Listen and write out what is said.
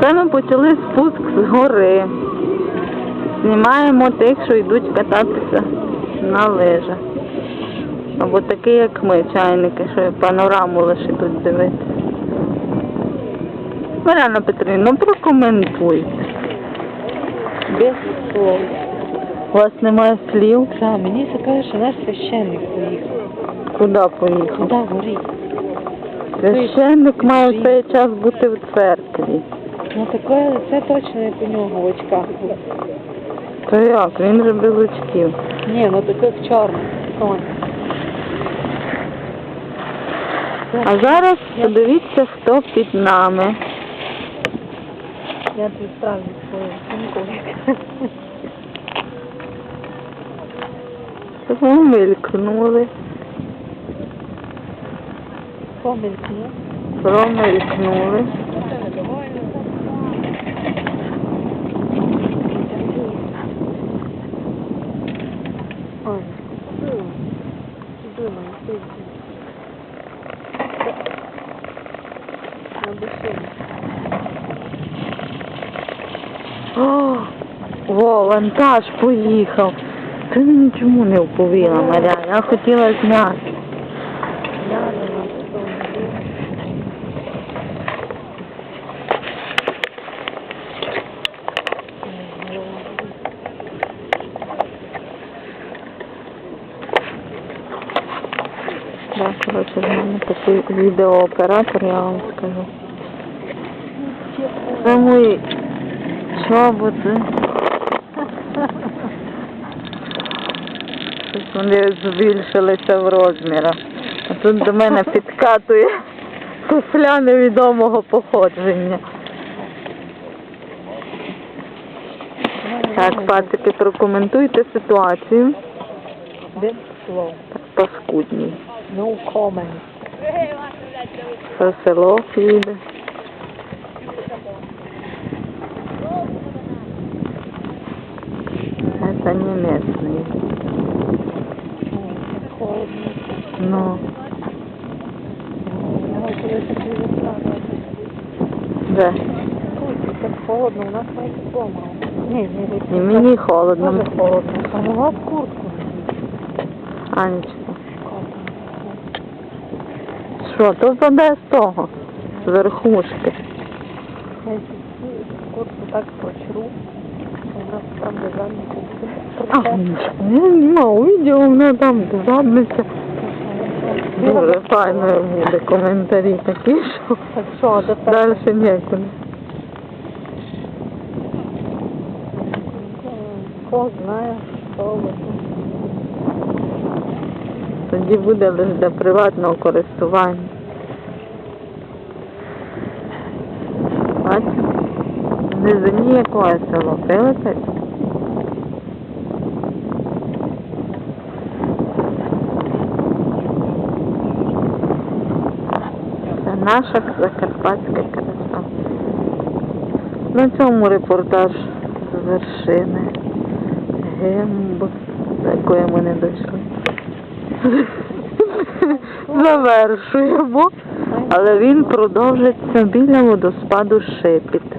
Це ми почали спуск з гори. Знімаємо тих, що йдуть кататися на лижах. Або такі, як ми, чайники, що панораму лише йдуть дивитися. Маряна Петрівна, ну прокоментуйте. Без слов. У вас немає слів? Так, мені каже, що наш священник поїхав. Куди поїхав? Куди горить? Священник має в цей час бути в церкві. Ну таке лице точно як у нього в очках. було. То як? Він же без очків. Ні, ну таке в чорному. Сонце. А зараз подивіться, хто під нами. Я тобі справлю свою сумку. Промелькнули, Помилкну. промелькнули. Ой. О, во, вантаж поїхав. Ти мені чому не оповіла, Маря? Я хотіла зняти. Я на тому. Да, коротше, в мене такий відеооператор, я вам скажу. Це мої чоботи. Щось вони збільшилися в розмірах. А тут до мене підкатує туфля невідомого походження. Так, пацики, прокоментуйте ситуацію. Без слов. Так, паскудній. No comment. Це село їде. Это не местный. Холодно. Ну, Я коли такі вистави. де? Ой, так холодно, у нас навіть вдома. Ні, ні, І мені холодно. Дуже холодно. А у вас куртку. Анечка. Що, то заде з того? З верхушки. Я куртку так прочру. У нас там де А, задниця. я у мене там задниця. Дуже файно буде коментарі такі, що Так що, до тебе? далі нікуди. Хто знає, що ви. Тоді буде лише для приватного користування. Бачите? Внизу ніякое село. Прилетить? Це наша закарпатська краса. На цьому репортаж з вершини Гемб, до якої ми не дійшли. Завершуємо, але він продовжиться біля водоспаду Шепіт.